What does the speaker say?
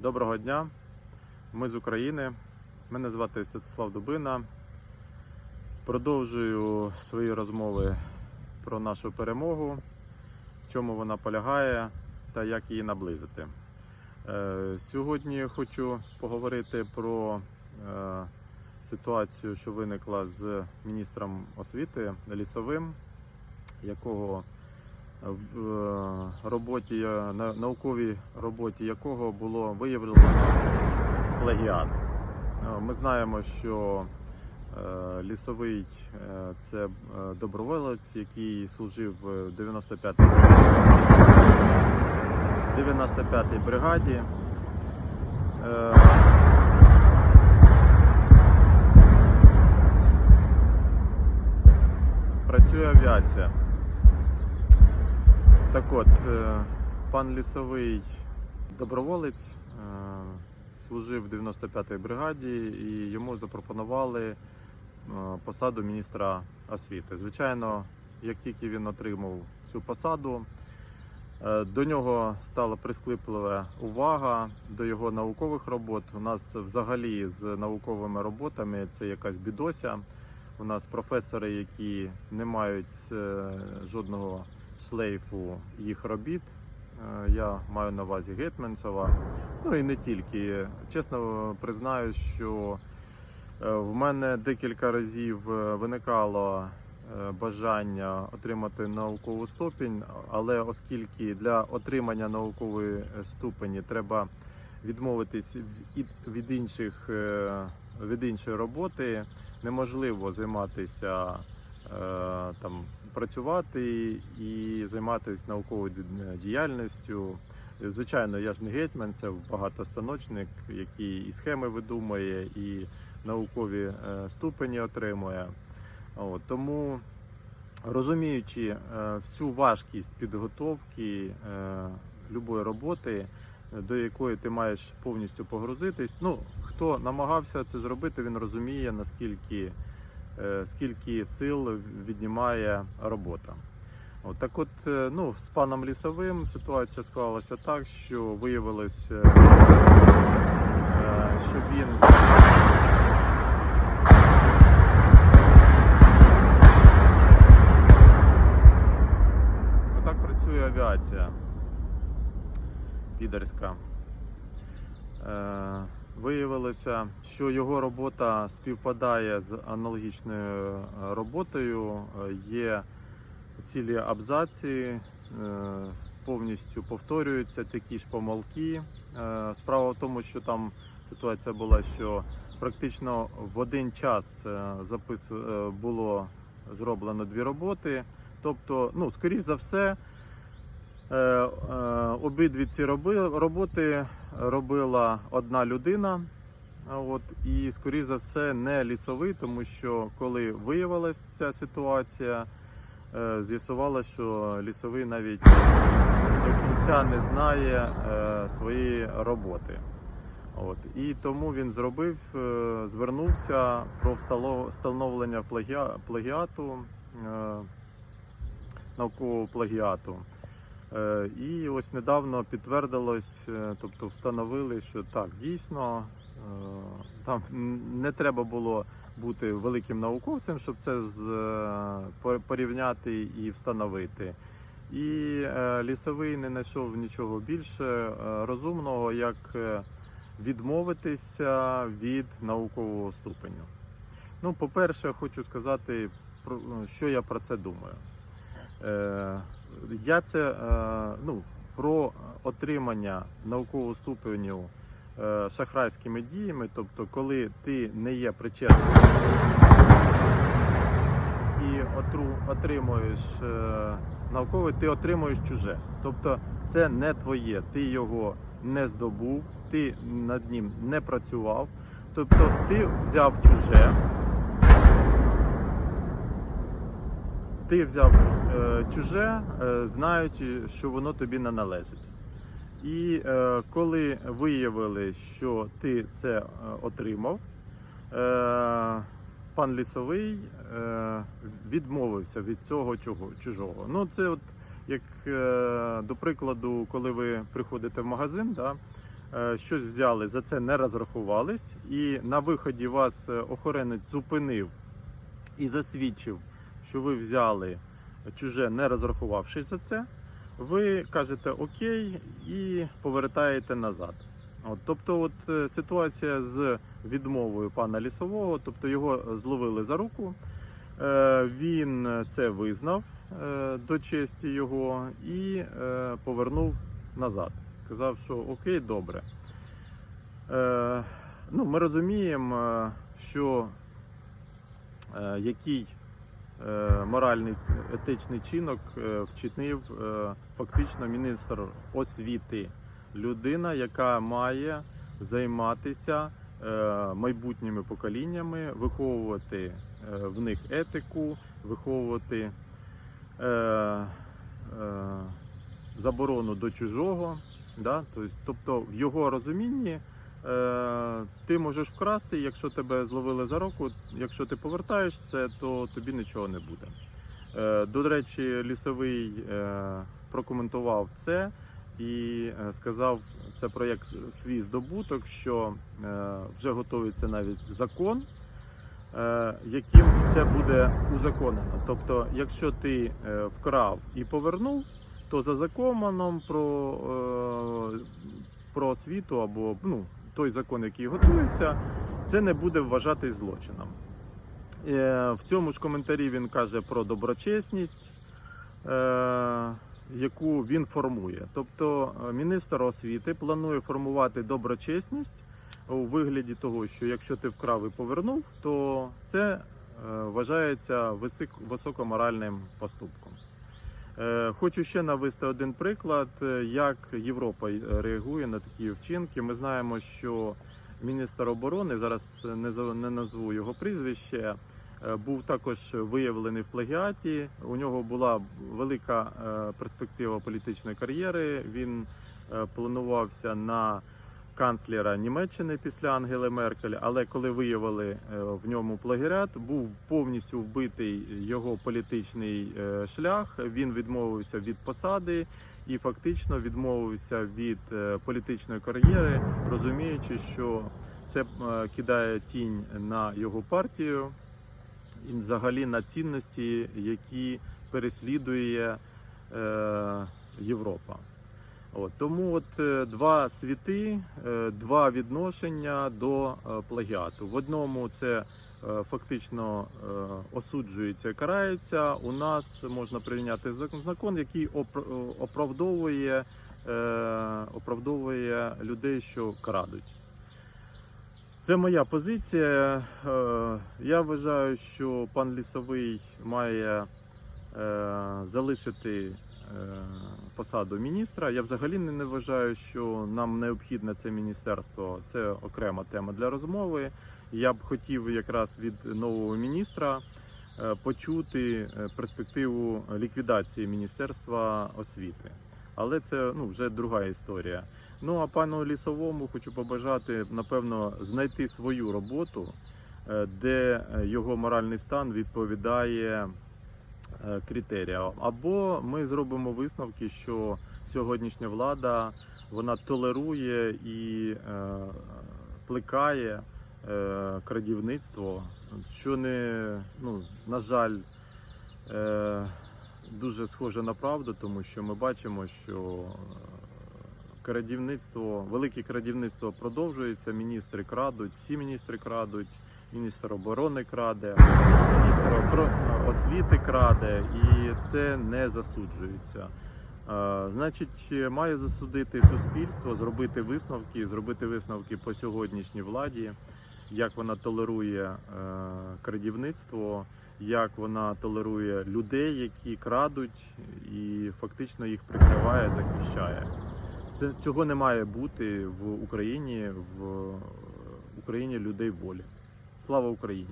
Доброго дня, ми з України. Мене звати Святослав Дубина. Продовжую свої розмови про нашу перемогу, в чому вона полягає та як її наблизити. Е, Сьогодні хочу поговорити про е, ситуацію, що виникла з міністром освіти Лісовим, якого в е, роботі, е, на- науковій роботі якого було виявлено плагіат. Е, Ми знаємо, що лісовий це доброволець, який служив в 95-й 95-й бригаді. Працює авіація. Так от, е, пан лісовий доброволець е, служив в 95-й бригаді і йому запропонували е, посаду міністра освіти. Звичайно, як тільки він отримав цю посаду, до нього стала прискіплива увага до його наукових робот. У нас взагалі з науковими роботами це якась бідося. У нас професори, які не мають жодного шлейфу їх робіт. Е, Я маю на увазі Гетменцева. Ну і не тільки. Чесно признаю, що е, в мене декілька разів е, виникало бажання отримати наукову ступінь, але оскільки для отримання наукової ступені треба відмовитись від- інших від іншої роботи, неможливо займатися там працювати і займатися науковою діяльністю. Звичайно, я ж не гетьман, це багатостаночник, який і схеми видумує, і наукові е, ступені отримує. От, тому, розуміючи е, всю важкість підготовки е, любої роботи, е, до якої ти маєш повністю погрузитись, ну хто намагався це зробити, він розуміє наскільки е, скільки сил віднімає робота. От, так от, е, ну, з паном Лісовим ситуація склалася так, що виявилось, е, е, що він Отак працює авіація підерська. Виявилося, що його робота співпадає з аналогічною е, роботою. Е, Є цілі абзаці, е, повністю повторюються такі ж помилки. Справа в тому, що там ситуація була, що практично в один час було зроблено дві роботи. Тобто, ну, скоріш за все, обидві ці роботи робила одна людина. От, і, скоріш за все, не лісовий, тому що коли виявилася ця ситуація, е, з'ясувалося, що лісовий навіть до кінця не знає е, своєї роботи. От. І тому він зробив, е, звернувся про встановлення плагіа- плагіату, наукового плагіату. Е, І ось недавно підтвердилось, е, тобто встановили, що так, дійсно, е, там не треба було бути великим науковцем, щоб це з- порівняти і встановити. І лісовий не знайшов нічого більше розумного, як відмовитися від наукового ступеню. Ну, по-перше, хочу сказати, ну, що я про це думаю. Я це е, ну, про отримання наукового ступеню е, шахрайськими діями, тобто, коли ти не є причетним і отримуєш е, науковий, ти отримуєш чуже. Тобто це не твоє, ти його не здобув, ти над ним не працював. Тобто ти взяв чуже. Ти взяв е, чуже, е, знаючи, що воно тобі не належить. І е, коли виявили, що ти це е, отримав, е, пан лісовий е, відмовився від цього чого, чужого. Ну, це от як е, до прикладу, коли ви приходите в магазин, да, е, щось взяли, за це не розрахувались, і на виході вас е, охоронець зупинив і засвідчив, що ви взяли чуже, не розрахувавшись за це, ви кажете окей і повертаєте назад. От, тобто, от е, ситуація з відмовою пана лісового, тобто його зловили за руку. Е, Він це визнав е, до честі його і повернув назад. Сказав, що окей, добре. Ну, ми розуміємо, що який моральний етичний чинок е, вчинив е, фактично міністр освіти, людина, яка має займатися е, майбутніми поколіннями, виховувати е, в них етику, виховувати е, е, заборону до чужого. Тобто- Тобто, в його розумінні е, ти можеш вкрасти, якщо тебе зловили за руку, якщо ти повертаєшся, то тобі нічого не буде. Е, До речі, лісовий е, прокоментував це і е, сказав, це проєкт свій здобуток, що е, вже готується навіть закон, е, яким це буде узаконено. Тобто, якщо ти е, вкрав і повернув, то за законом про, е, про освіту або ну, той закон, який готується, це не буде вважатись злочином. Е, В цьому ж коментарі він каже про доброчесність, е, яку він формує. Тобто е, міністр освіти планує формувати доброчесність у вигляді того, що якщо ти вкрав і повернув, то це вважається високоморальним поступком. Е, Хочу ще навести один приклад, е, як Європа е, реагує на такі вчинки. Ми знаємо, що міністр оборони зараз не назву його прізвище. Був також виявлений в плагіаті. У нього була велика перспектива політичної кар'єри. Він планувався на канцлера Німеччини після Ангели Меркель. Але коли виявили е, в ньому плагіат, був повністю вбитий його політичний е, шлях. Він відмовився від посади і фактично відмовився від е, політичної кар'єри, розуміючи, що це кидає тінь на його партію і взагалі на цінності, які переслідує Європа. От, тому от е, два світи, е, два відношення до е, плагіату. В одному це фактично осуджується, карається. У нас можна прийняти закон- який оправдовує, оправдовує людей, що крадуть. Це моя позиція. Я вважаю, що пан лісовий має залишити посаду міністра. Я взагалі не вважаю, що нам необхідне це міністерство. Це окрема тема для розмови. Я б хотів якраз від нового міністра е, почути е, перспективу ліквідації міністерства освіти. Але це ну вже друга історія. Ну а пану лісовому хочу побажати, напевно, знайти свою роботу, е, де е, його моральний стан відповідає е, критеріям. Або ми зробимо висновки, що сьогоднішня влада вона толерує і е, плекає е, крадівництво, що не ну, на жаль. Дуже схоже на правду, тому що ми бачимо, що крадівництво, велике крадівництво продовжується. Міністри крадуть, всі міністри крадуть, міністр оборони краде, міністр освіти краде, і це не засуджується. Е, Значить, має засудити суспільство, зробити висновки, зробити висновки по сьогоднішній владі, як вона толерує е, крадівництво, як вона толерує людей, які крадуть, і фактично їх прикриває, захищає. Це цього не має бути в Україні, в Україні людей волі. Слава Україні!